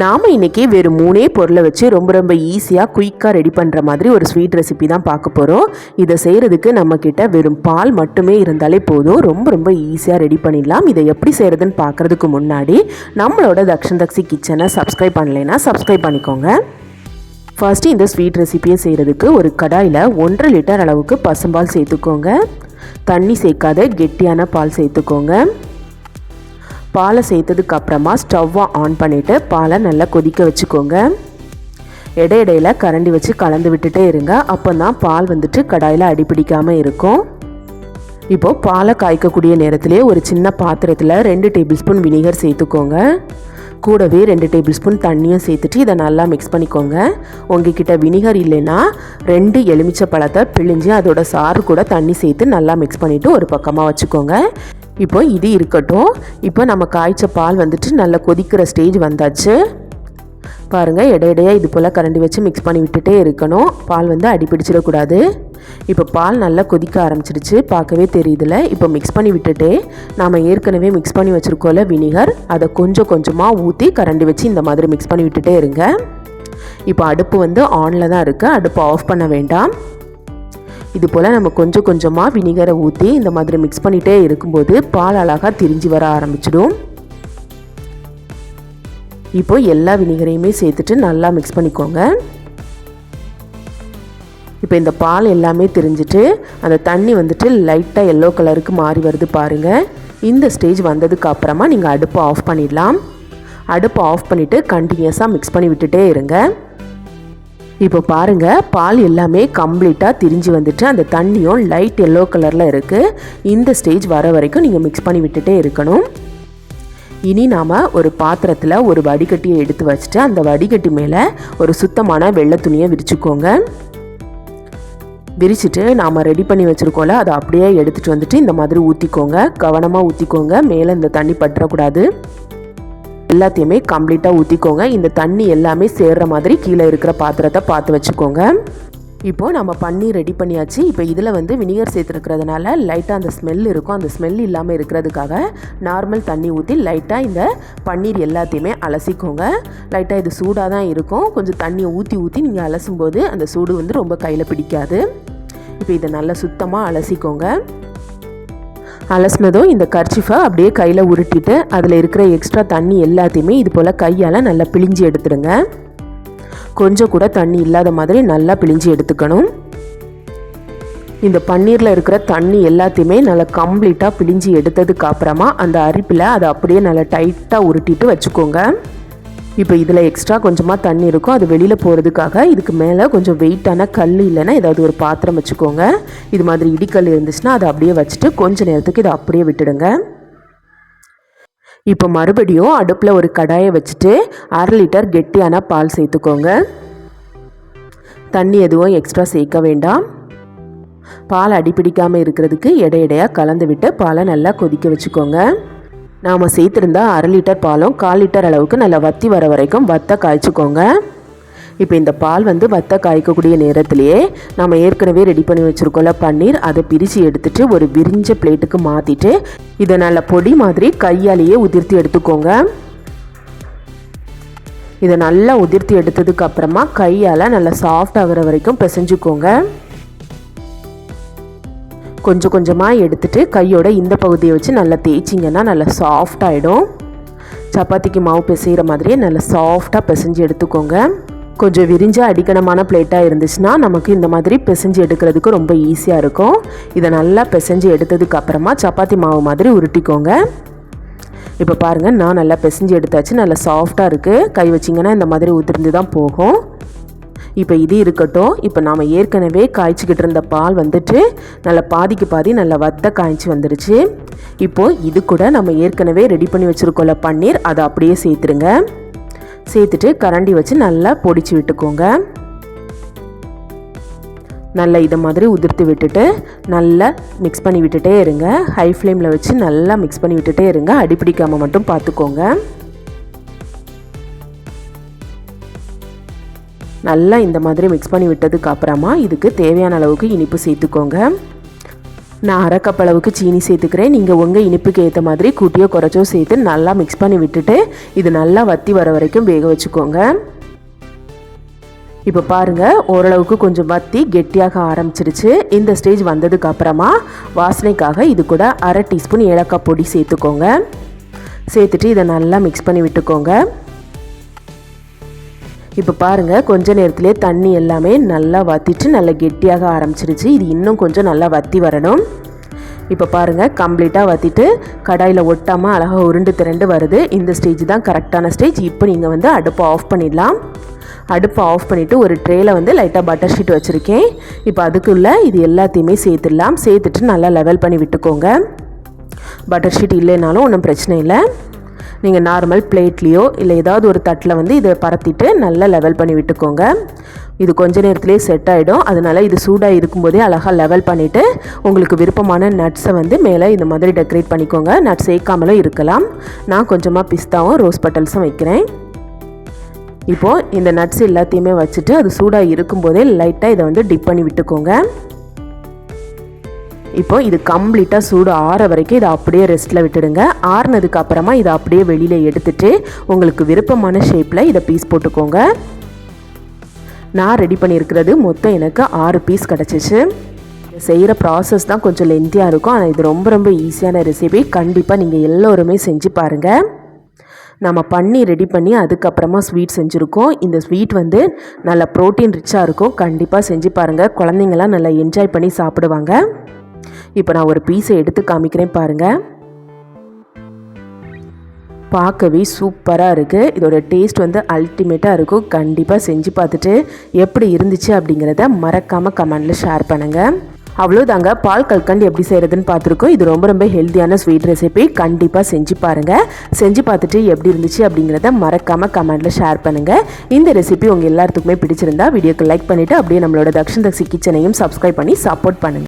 நாம் இன்றைக்கி வெறும் மூணே பொருளை வச்சு ரொம்ப ரொம்ப ஈஸியாக குயிக்காக ரெடி பண்ணுற மாதிரி ஒரு ஸ்வீட் ரெசிபி தான் பார்க்க போகிறோம் இதை செய்கிறதுக்கு நம்மக்கிட்ட வெறும் பால் மட்டுமே இருந்தாலே போதும். ரொம்ப ரொம்ப ஈஸியாக ரெடி பண்ணிடலாம். இதை எப்படி செய்கிறதுன்னு பார்க்குறதுக்கு முன்னாடி நம்மளோட தக்ஷன் தக்ஷி கிச்சனை சப்ஸ்கிரைப் பண்ணலைன்னா சப்ஸ்கிரைப் பண்ணிக்கோங்க. ஃபஸ்ட்டு இந்த ஸ்வீட் ரெசிபியை செய்கிறதுக்கு ஒரு கடாயில் ஒன்றரை லிட்டர் அளவுக்கு பசும்பால் சேர்த்துக்கோங்க. தண்ணி சேர்க்காத கெட்டியான பால் சேர்த்துக்கோங்க. பாலை சேர்த்ததுக்கு அப்புறமா ஸ்டவ்வை ஆன் பண்ணிவிட்டு பாலை நல்லா கொதிக்க வச்சுக்கோங்க. இடையிடையில் கரண்டி வச்சு கலந்து விட்டுட்டே இருங்க. அப்போ தான் பால் வந்துட்டு கடாயில் அடிப்பிடிக்காமல் இருக்கும். இப்போது பாலை காய்க்கக்கூடிய நேரத்திலே ஒரு சின்ன பாத்திரத்தில் ரெண்டு டேபிள் ஸ்பூன் வினிகர் சேர்த்துக்கோங்க. கூடவே ரெண்டு டேபிள் ஸ்பூன் தண்ணியும் சேர்த்துட்டு இதை நல்லா மிக்ஸ் பண்ணிக்கோங்க. உங்ககிட்ட வினிகர் இல்லைன்னா ரெண்டு எலுமிச்சை பழத்தை பிழிஞ்சு அதோட சாறு கூட தண்ணி சேர்த்து நல்லா மிக்ஸ் பண்ணிவிட்டு ஒரு பக்கமாக வச்சுக்கோங்க. இப்போ இது இருக்கட்டும். இப்போ நம்ம காய்ச்ச பால் வந்துட்டு நல்லா கொதிக்கிற ஸ்டேஜ் வந்தாச்சு. பாருங்கள் இடையிடையாக இது போல் கரண்டி வச்சு மிக்ஸ் பண்ணி விட்டுட்டே இருக்கணும். பால் வந்து அடிப்பிடிச்சிடக்கூடாது. இப்போ பால் நல்லா கொதிக்க ஆரம்பிச்சிடுச்சு. பார்க்கவே தெரியுதுல. இப்போ மிக்ஸ் பண்ணி விட்டுட்டே நாம் ஏற்கனவே மிக்ஸ் பண்ணி வச்சுருக்கோம்ல வினிகர். அதை கொஞ்சம் கொஞ்சமாக ஊற்றி கரண்டி வச்சு இந்த மாதிரி மிக்ஸ் பண்ணி விட்டுட்டே இருங்க. இப்போ அடுப்பு வந்து ஆனில் தான் இருக்குது அடுப்பு ஆஃப் பண்ண வேண்டாம். இது போல் நம்ம கொஞ்சம் கொஞ்சமாக வினிகரை ஊற்றி இந்த மாதிரி மிக்ஸ் பண்ணிகிட்டே இருக்கும்போது பால் அழகாக திரிஞ்சு வர ஆரம்பிச்சிடும். இப்போ எல்லா வினிகரையுமே சேர்த்துட்டு நல்லா மிக்ஸ் பண்ணிக்கோங்க. இப்போ இந்த பால் எல்லாமே தெரிஞ்சிட்டு அந்த தண்ணி வந்துட்டு லைட்டாக எல்லோ கலருக்கு மாறி வருது பாருங்கள் இந்த ஸ்டேஜ் வந்ததுக்கு அப்புறமா நீங்கள் அடுப்பை ஆஃப் பண்ணிடலாம். அடுப்பை ஆஃப் பண்ணிவிட்டு கண்டினியூஸாக மிக்ஸ் பண்ணி விட்டுட்டே இருங்க. இப்போ பாருங்கள் பால் எல்லாமே கம்ப்ளீட்டாக திரிஞ்சு வந்துட்டு அந்த தண்ணியும் லைட் எல்லோ கலரில் இருக்குது இந்த ஸ்டேஜ் வர வரைக்கும் நீங்கள் மிக்ஸ் பண்ணி விட்டுட்டே இருக்கணும். இனி நாம் ஒரு பாத்திரத்தில் ஒரு வடிகட்டியை எடுத்து வச்சுட்டு அந்த வடிகட்டி மேலே ஒரு சுத்தமான வெள்ளை துணியை விரிச்சுக்கோங்க. விரிச்சிட்டு நாம் ரெடி பண்ணி வச்சுருக்கோம்ல அதை அப்படியே எடுத்துகிட்டு வந்துட்டு இந்த மாதிரி ஊற்றிக்கோங்க கவனமாக ஊற்றிக்கோங்க மேலே இந்த தண்ணி பற்றக்கூடாது எல்லாத்தையுமே கம்ப்ளீட்டாக ஊற்றிக்கோங்க இந்த தண்ணி எல்லாமே சேர்கிற மாதிரி கீழே இருக்கிற பாத்திரத்தை பார்த்து வச்சுக்கோங்க. இப்போது நம்ம பண்ணி ரெடி பண்ணியாச்சு. இப்போ இதில் வந்து வினிகர் சேர்த்துருக்கிறதுனால லைட்டாக அந்த ஸ்மெல் இருக்கும். அந்த ஸ்மெல் இல்லாமல் இருக்கிறதுக்காக நார்மல் தண்ணி ஊற்றி லைட்டாக இந்த பன்னீர் எல்லாத்தையுமே அலசிக்கோங்க. லைட்டாக இது சூடாக தான் இருக்கும். கொஞ்சம் தண்ணியை ஊற்றி ஊற்றி நீங்கள் அலசும்போது அந்த சூடு வந்து ரொம்ப கையில் பிடிக்காது. இப்போ இதை நல்லா சுத்தமாக அலசிக்கோங்க. அலசினதும் இந்த கர்ச்சிஃபை அப்படியே கையில் உருட்டிட்டு அதில் இருக்கிற எக்ஸ்ட்ரா தண்ணி எல்லாத்தையுமே இது போல் கையால் நல்லா பிழிஞ்சு எடுத்துடுங்க. கொஞ்சம் கூட தண்ணி இல்லாத மாதிரி நல்லா பிழிஞ்சு எடுத்துக்கணும். இந்த பன்னீரில் இருக்கிற தண்ணி எல்லாத்தையுமே நல்லா கம்ப்ளீட்டாக பிழிஞ்சு எடுத்ததுக்கு அப்புறமா அந்த அரிப்பில் அதை அப்படியே நல்லா டைட்டாக உருட்டிட்டு வச்சுக்கோங்க. இப்போ இதில் எக்ஸ்ட்ரா கொஞ்சமாக தண்ணி இருக்கும். அது வெளியில் போகிறதுக்காக இதுக்கு மேலே கொஞ்சம் வெயிட்டான கல் இல்லைன்னா ஏதாவது ஒரு பாத்திரம் வச்சுக்கோங்க. இது மாதிரி இடிக்கல் இருந்துச்சுன்னா அதை அப்படியே வச்சுட்டு கொஞ்ச நேரத்துக்கு இதை அப்படியே விட்டுடுங்க. இப்போ மறுபடியும் அடுப்பில் ஒரு கடாயை வச்சுட்டு அரை லிட்டர் கெட்டியான பால் சேர்த்துக்கோங்க. தண்ணி எதுவும் எக்ஸ்ட்ரா சேர்க்க வேண்டாம். பால் அடிப்பிடிக்காமல் இருக்கிறதுக்கு இடையிடையாக கலந்து விட்டு பாலை நல்லா கொதிக்க வச்சுக்கோங்க. நாம் சேர்த்துருந்தா அரை லிட்டர் பாலும் கால் லிட்டர் அளவுக்கு நல்லா வத்தி வர வரைக்கும் வத்த காய்ச்சிக்கோங்க. இப்போ இந்த பால் வந்து வத்த காய்க்கக்கூடிய நேரத்திலேயே நம்ம ஏற்கனவே ரெடி பண்ணி வச்சுருக்கோம்ல பன்னீர். அதை பிரித்து எடுத்துட்டு ஒரு விரிஞ்ச பிளேட்டுக்கு மாற்றிட்டு இதை நல்ல பொடி மாதிரி கையாலேயே உதிர்த்தி எடுத்துக்கோங்க. இதை நல்லா உதிர்த்தி எடுத்ததுக்கு அப்புறமா கையால் நல்லா சாஃப்ட் ஆகிற வரைக்கும் பிசைஞ்சுக்கோங்க. கொஞ்சம் கொஞ்சமாக எடுத்துகிட்டு கையோட இந்த பகுதியை வச்சு நல்லா தேய்ச்சிங்கன்னா நல்லா சாஃப்டாகிடும் சப்பாத்திக்கு மாவு பிசைகிற மாதிரியே நல்லா சாஃப்டாக பிசைஞ்சு எடுத்துக்கோங்க. கொஞ்சம் விரிஞ்ச அடிக்கணமான பிளேட்டாக இருந்துச்சுன்னா நமக்கு இந்த மாதிரி பிசைஞ்சு எடுக்கிறதுக்கு ரொம்ப ஈஸியாக இருக்கும். இதை நல்லா பிசைஞ்சு எடுத்ததுக்கு அப்புறமா சப்பாத்தி மாவு மாதிரி உருட்டிக்கோங்க. இப்போ பாருங்கள் நான் நல்லா பிசைஞ்சு எடுத்தாச்சு நல்லா சாஃப்டாக இருக்குது கை வச்சிங்கன்னா இந்த மாதிரி உதிர்ந்து தான் போகும். இப்போ இது இருக்கட்டும். இப்போ நாம் ஏற்கனவே காய்ச்சிக்கிட்டு இருந்த பால் வந்துட்டு நல்லா பாதிக்கு பாதி நல்லா வத்த காய்ச்சி வந்துடுச்சு இப்போது இது கூட நம்ம ஏற்கனவே ரெடி பண்ணி வச்சுருக்கோம்ல பன்னீர். அதை அப்படியே சேர்த்துருங்க. சேர்த்துட்டு கரண்டி வச்சு நல்லா பொடிச்சு விட்டுக்கோங்க. நல்லா இதை மாதிரி உதிர்த்து விட்டுட்டு நல்லா மிக்ஸ் பண்ணி விட்டுட்டே இருங்க. ஹை ஃப்ளேமில் வச்சு நல்லா மிக்ஸ் பண்ணி விட்டுட்டே இருங்க. அடிப்பிடிக்காமல் மட்டும் பார்த்துக்கோங்க நல்லா இந்த மாதிரி மிக்ஸ் பண்ணி விட்டதுக்கு அப்புறமா இதுக்கு தேவையான அளவுக்கு இனிப்பு சேர்த்துக்கோங்க. நான் அரை கப் அளவுக்கு சீனி சேர்த்துக்கிறேன். நீங்கள் உங்கள் இனிப்புக்கு ஏற்ற மாதிரி கூட்டியோ குறைச்சோ சேர்த்து நல்லா மிக்ஸ் பண்ணி விட்டுட்டு இது நல்லா வத்தி வர வரைக்கும் வேக வச்சுக்கோங்க. இப்போ பாருங்கள் ஓரளவுக்கு கொஞ்சம் வத்தி கெட்டியாக ஆரம்பிச்சிருச்சு. இந்த ஸ்டேஜ் வந்ததுக்கு அப்புறமா வாசனைக்காக இது கூட அரை டீஸ்பூன் ஏலக்காய் பொடி சேர்த்துக்கோங்க. சேர்த்துட்டு இதை நல்லா மிக்ஸ் பண்ணி விட்டுக்கோங்க. இப்போ பாருங்கள் கொஞ்ச நேரத்துலேயே தண்ணி எல்லாமே நல்லா வத்திட்டு நல்லா கெட்டியாக ஆரம்பிச்சிருச்சு. இது இன்னும் கொஞ்சம் நல்லா வத்தி வரணும். இப்போ பாருங்கள் கம்ப்ளீட்டாக வற்றிட்டு கடாயில் ஒட்டாமல் அழகாக உருண்டு திரண்டு வருது. இந்த ஸ்டேஜ் தான் கரெக்டான ஸ்டேஜ் இப்போ நீங்கள் வந்து அடுப்பை ஆஃப் பண்ணிடலாம். அடுப்பை ஆஃப் பண்ணிவிட்டு ஒரு ட்ரேயில் வந்து லைட்டாக பட்டர் ஷீட் வச்சுருக்கேன். இப்போ அதுக்குள்ளே இது எல்லாத்தையுமே சேர்த்துடலாம். சேர்த்துட்டு நல்லா லெவல் பண்ணி விட்டுக்கோங்க. பட்டர் ஷீட் இல்லைனாலும் ஒன்றும் பிரச்சனை இல்லை. நீங்கள் நார்மல் பிளேட்லேயோ இல்லை ஏதாவது ஒரு தட்டில் வந்து இதை பரத்திட்டு நல்லா லெவல் பண்ணி விட்டுக்கோங்க. இது கொஞ்ச நேரத்துலேயே செட் ஆகிடும் அதனால் இது சூடாக இருக்கும்போதே அழகாக லெவல் பண்ணிவிட்டு உங்களுக்கு விருப்பமான நட்ஸை வந்து மேலே இந்த மாதிரி டெக்கரேட் பண்ணிக்கோங்க. நட்ஸ் சேர்க்காமலும் இருக்கலாம். நான் கொஞ்சமாக பிஸ்தாவும் ரோஸ் பட்டல்ஸும் வைக்கிறேன். இப்போது இந்த நட்ஸ் எல்லாத்தையுமே வச்சுட்டு அது சூடாக இருக்கும்போதே லைட்டாக இதை வந்து டிப் பண்ணி விட்டுக்கோங்க. இப்போ இது கம்ப்ளீட்டாக சூடு ஆற வரைக்கும் இதை அப்படியே ரெஸ்ட்டில் விட்டுடுங்க. ஆறுனதுக்கு அப்புறமா இதை அப்படியே வெளியில் எடுத்துட்டு உங்களுக்கு விருப்பமான ஷேப்பில் இதை பீஸ் போட்டுக்கோங்க. நான் ரெடி பண்ணியிருக்கிறது மொத்தம் எனக்கு ஆறு பீஸ் கிடச்சிச்சு. செய்கிற ப்ராசஸ் தான் கொஞ்சம் லென்த்தியாக இருக்கும். ஆனால் இது ரொம்ப ரொம்ப ஈஸியான ரெசிபி கண்டிப்பாக நீங்கள் எல்லோருமே செஞ்சு பாருங்கள் நம்ம பண்ணி ரெடி பண்ணி அதுக்கப்புறமா ஸ்வீட் செஞ்சுருக்கோம். இந்த ஸ்வீட் வந்து நல்லா ப்ரோட்டீன் ரிச்சாக இருக்கும். கண்டிப்பாக செஞ்சு பாருங்கள் குழந்தைங்களாம் நல்லா என்ஜாய் பண்ணி சாப்பிடுவாங்க. இப்போ நான் ஒரு பீஸை எடுத்து காமிக்கிறேன் பாருங்கள் பார்க்கவே சூப்பராக இருக்குது இதோட டேஸ்ட் வந்து அல்டிமேட்டாக இருக்கும். கண்டிப்பாக செஞ்சு பார்த்துட்டு எப்படி இருந்துச்சு அப்படிங்கிறத மறக்காமல் கமெண்டில் ஷேர் பண்ணுங்கள் அவ்வளோதாங்க பால் கல்கண்டு எப்படி செய்கிறதுன்னு பார்த்துருக்கோம். இது ரொம்ப ரொம்ப ஹெல்த்தியான ஸ்வீட் ரெசிபி கண்டிப்பாக செஞ்சு பாருங்கள் செஞ்சு பார்த்துட்டு எப்படி இருந்துச்சு அப்படிங்கிறத மறக்காமல் கமெண்டில் ஷேர் பண்ணுங்கள் இந்த ரெசிபி உங்கள் எல்லாத்துக்குமே பிடிச்சிருந்தா வீடியோக்கு லைக் பண்ணிவிட்டு அப்படியே நம்மளோட தக்ஷன் தக்ஷி கிச்சனையும் சப்ஸ்கிரைப் பண்ணி சப்போர்ட் பண்ணுங்கள்